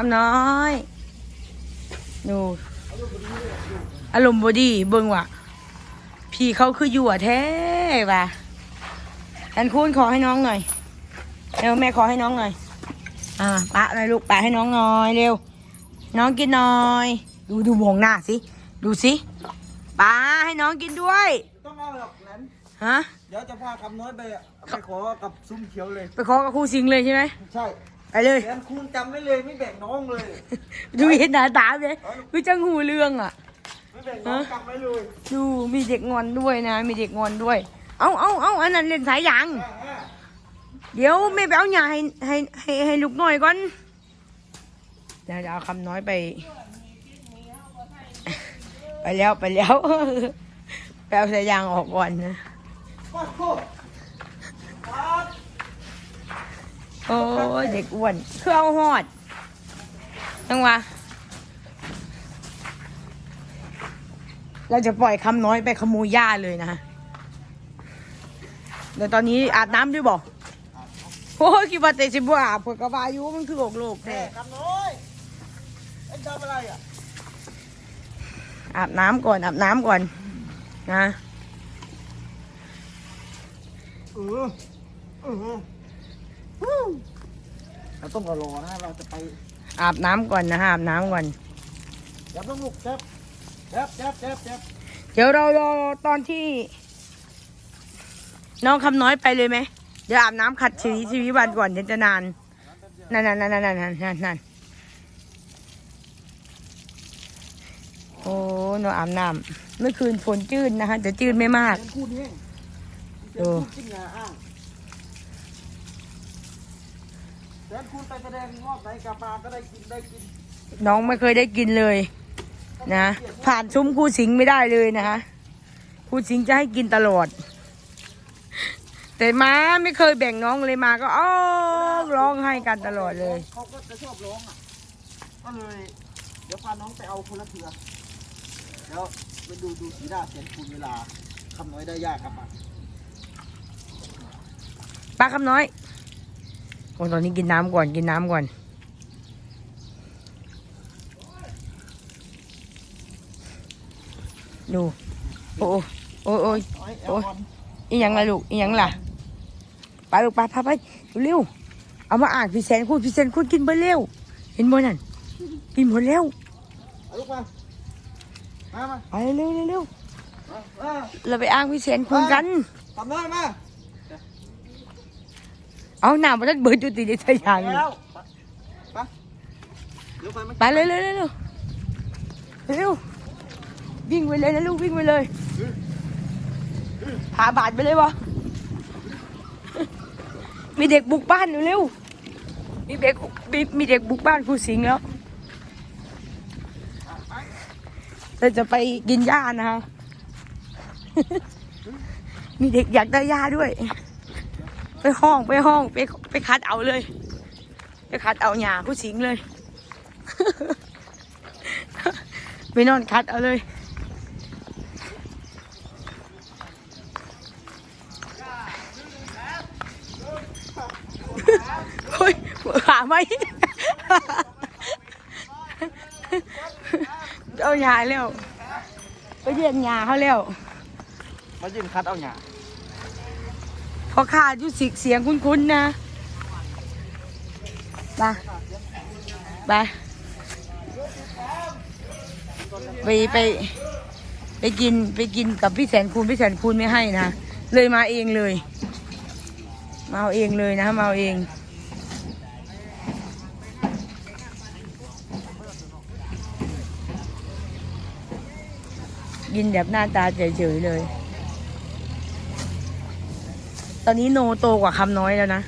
คำน้อยดูอารมณ์บดีเบิ่งว่ะพี่เขาคืออยู่อะแท้ว่ะแอนคูณขอให้น้องหน่อยเร็วแม่ขอให้น้องหน่อย อ่าปะหน่อยลูกปะให้น้องหน่อยเร็ว น้องกินหน่อย ดูดูมองหน้าสิ ดูสิปาให้น้องกินด้วย ต้องเอาหรอกนั้นฮะ เดี๋ยวจะพาคำน้อยไปไปขอกับซุ้มเขียวเลย ไปขอกับครูสิงห์เลยใช่ไหม ใช่ ไปเลยแทนคุณจำไม่เลยไม่แบ่งน้องเลย ดูเห็นหน้าตาเลยวิจังหูเรื่องอะ ไม่แบ่งน้องจำไม่เลยดูมีเด็กงอนด้วยนะ มีเด็กงอนด้วย เอาเอาเอาอันนั้นเล่นสายยางอ่าอ่าเดี๋ยวแม่ไปเอาหญ้าให้ให้ให้ให้ลูกน้อยก่อนเดี๋ยวจะเอาคำน้อยไป ไปแล้วไปแล้วไปเอาสายยางออกก่อนนะป้าโคตรป้า โอ้ยเด็กอ้วนเครื่องหอดจังวะเราจะปล่อยคำน้อยไปขโมยหญ้าเลยนะเดี๋ยวตอนนี้อาบน้ำด้วยบอกโอ้ยคิดว่าแต่สิบอาบเผื่อกระบาอยุมันคือโอกโลกแม่แท้คำน้อยเอ็งทำอะไรอะอาบน้ำก่อนอาบน้ำก่อนนะเออเออวู้ เราต้องรอนะเราจะไปอาบน้ำก่อนนะฮะอาบน้ำก่อนเดี๋ยวต้องลุกแจ๊บแจ๊บแจ๊บแจ๊บแจ๊บเดี๋ยวเรารอตอนที่ น้องคำน้อยไปเลยไหม เดี๋ยวอาบน้ำขัดชีวิตชีวิตวันก่อนเดี๋ยวจะนานนั่นนั่นนั่นนั่นนั่นนั่นนั่นโอ้หนูอาบน้ำเมื่อคืนฝนจืดนะคะแต่จืดไม่มาก เป็นคู่นี้เองโอ้เป็นคู่กินยาอ้าง แทนคุณไปแสดงรอบไหนกลับมาก็ได้กินได้กินน้องไม่เคยได้กินเลยนะผ่านซุ้มครูสิงห์ไม่ได้เลยนะคะครูสิงห์จะให้กินตลอด แต่ม้าไม่เคยแบ่งน้องเลยมาก็อ้อร้องให้กันตลอดเลยเขาก็จะชอบร้องอะก็เลย เดี๋ยวพาน้องไปเอาคนละเถือเดี๋ยวไปดูดูสีหน้าเสียงคุณเวลาคำน้อยได้ยากครับอะป้าคำน้อย โอ้ตอนนี้กินน้ำก่อนกินน้ำก่อน ดู โอ้โอ้โอ้ยโอ้ยโอ้ยแอลกอฮอล์อีหยังล่ะลูกอีหยังล่ะไปลูกไปพาไปเร็วเอามาอ่านพี่แสนคุณพี่แสนคุณกินไปเร็ว เห็นบ่นั่นกินหมดแล้วเอาลูกมามามาไปเร็วเร็วเร็วมามาเราไปอ้างพี่แสนคุณกันทำน้อยมา เอาหน้ามันเบิดอยู่ติดในสายยางนี่แล้วไปเดี๋ยวไปมันไปเลยเร็วเร็วเร็วเร็ววิ่งไปเลยนะลูกวิ่งไปเลยพาบาดไปเลยวะมีเด็กบุกบ้านเร็วๆมีเด็กมีมีเด็กบุกบ้านครูสิงห์แล้วเราจะไปกินหญ้านะฮะมีเด็กอยากได้หญ้าด้วย ไปห้องไปห้องไปไปคัดเอาเลย ไปคัดเอาหญ้าครูสิงเลย ไปนอนคัดเอาเลยเฮ้ยขาไหมเอาหญ้าแล้วไปเรียนหญ้าเขาแล้วมายืนคัดเอาหยา อขาดอยู่สิเสียงคุ้นๆนะไปไปไปไปไปกินไปกินกับพี่แสนคูณพี่แสนคูณไม่ให้นะ เลยมาเองเลย มาเอาเองเลยนะมาเอาเองกินแบบหน้าตาเฉยๆเลย อนนี้โนโตกว่าคำน้อยแล้วนะ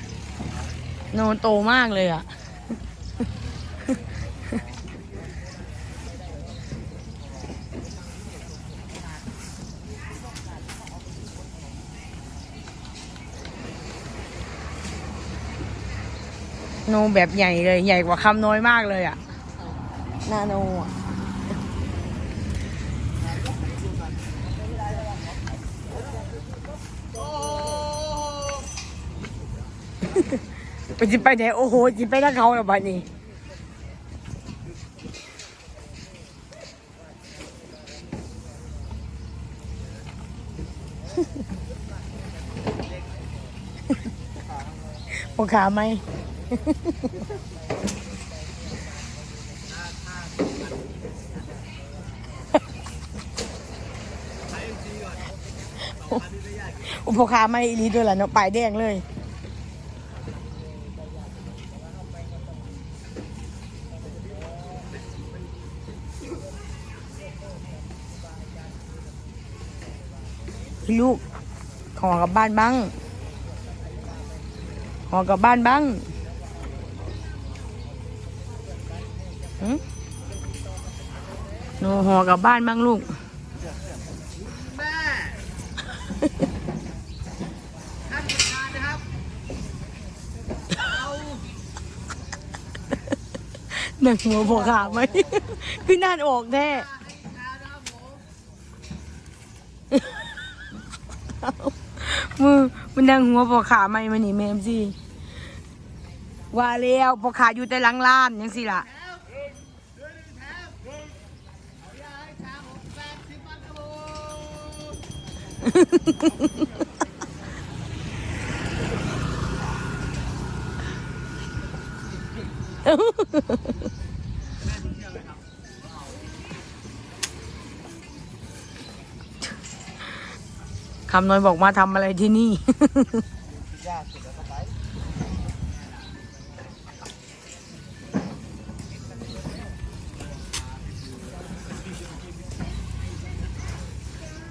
โนโตมากเลยอะ่ะ โนแบบใหญ่เลย ใหญ่กว่าคำน้อยมากเลยอะ่ะหน้าโนอะ ไปจิไปไหนโอ้โหจิไปนักเขาแล้วบ้านนี้ปวดขาไหมอุปขาไม่อีลีด้วยล่ะเนาะปลายแดงเลย ลูกขอกลับบ้านบ้างขอกลับบ้านบ้างหึหนูหอกลับบ้านบ้างลูกแม่ท่านประธานนะครับเอาหนังหัวพอขาไหมขึ้นน่านออกแท้ มือมันดังหัวพอขาไหมมันนี่แมมสิว่าแล้วพอขาอยู่แต่หลังล้านยังสิล่ะเคำน้อยบอกมาทำอะไรที่นี่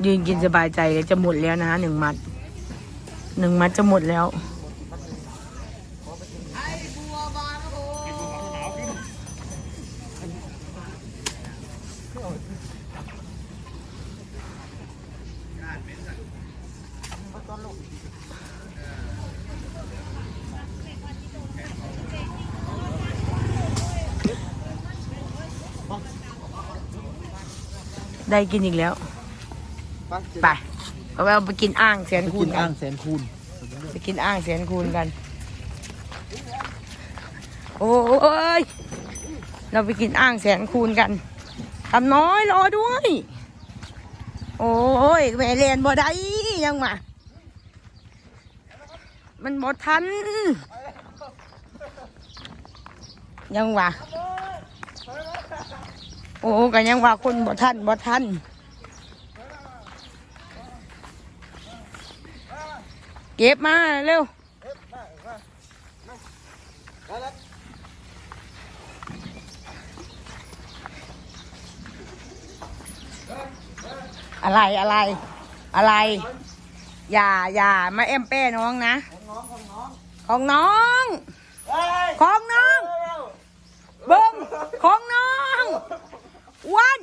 ยืนกินสบายใจเลยจะหมดแล้วนะฮะหนึ่งมัด หนึ่งมัดจะหมดแล้ว ให้บัวบานครับผม ได้กินอีกแล้วไปเอาไปเอาไปกินอ่างแสนคูกิณนกัอ่านงแสนคูณไปกินอ่างแสนคูณกัน โอ้ยเราไปกินอ่างแสนคูณกันทำน้อยรอด้วย โอ้ยแม่เรียนบ่ได้ยังมามันบ่ทัน ยังวะ โอ้กันยังว่าคนบ่ทันบ่ทันเก็บมาเร็วอะไรอะไร อะไร อย่าอย่ามาแอมเป้น้องนะ ของน้อง ของน้องเบิ้งของน้องวัน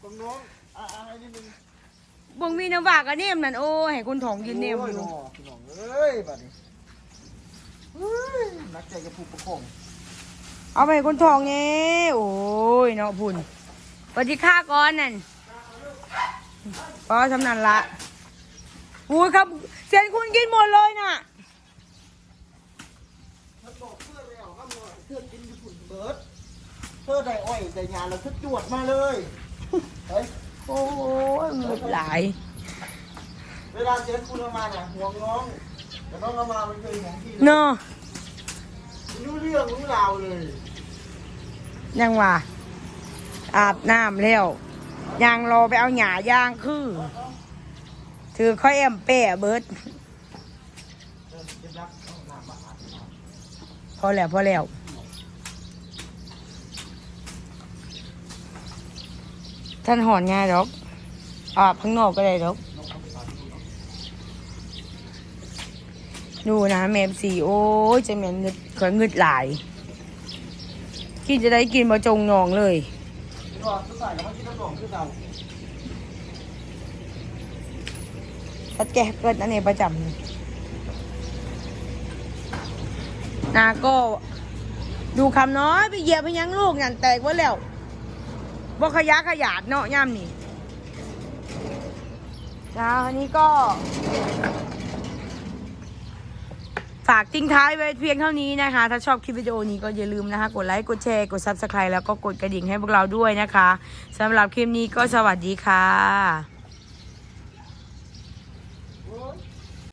ขอ งน้องอ่าอ่าให้นิดนึงเบิ้งมีน้ำบากกันเนมนั่นโอ้ยให้คุณถองยืนเนมโอ้อยยู่น้องพี่น้องเอ้ยบัดนี้เฮ้ยนักใจกับผู้ปกครองเอาไปให้คุณถองไงโอ้ยเนาะพุ่นปฏิฆาก่อนนั่นพอสำนันละอุ้ยครับเสียนคุณกินหมดเลยน่ะเธอบอกเพื่อนแล้วครับว่าเพื่อนกินญี่ปุ่นเบิร์ดเธอได้อ้อยได้งานแล้วเธอจวดมาเลยเฮ้ย โอ้ยมืดหลาย เวลาเจนคุณเอามาเนี่ยห่วงน้องแต่น้องเอามามันเคยห่วงพี่เนาะไม่รู้เรื่องรู้ราวเลย ยังว่าอาบน้ำแล้วยางรอไปเอาหญ้าย่างคือ ถือค่อยแอมเป้เบิดเออเก็บรักเอาหน้ามาอาบน้ำพอแล้วพอแล้ว ท่านหอนง่ายดอกอาบข้างนอกก็ได้ดอก ดูนะ แมมสีโอ้ยจะแมนเงึดขอยเงึดหลาย กินจะได้กินมาจงนองเลยพี่ว่าสุดท้ายแล้วมันกินน้ำหนองคือเราพัดแกเกิดอันนี้ประจำนาก็ดูคำน้อยไปเหยียบไปยังลูกนั่นแตกว่าแล้ว บ่ขยะขยาดเนาะย่ำนี่นะอันนี้ก็ ฝากทิ้งท้ายไว้เพียงเท่านี้นะคะ ถ้าชอบคลิปวิดีโอนี้ก็อย่าลืมนะคะ กดไลค์ กดแชร์ กด Subscribe แล้วก็กดกระดิ่งให้พวกเราด้วยนะคะสำหรับคลิปนี้ก็สวัสดีค่ะ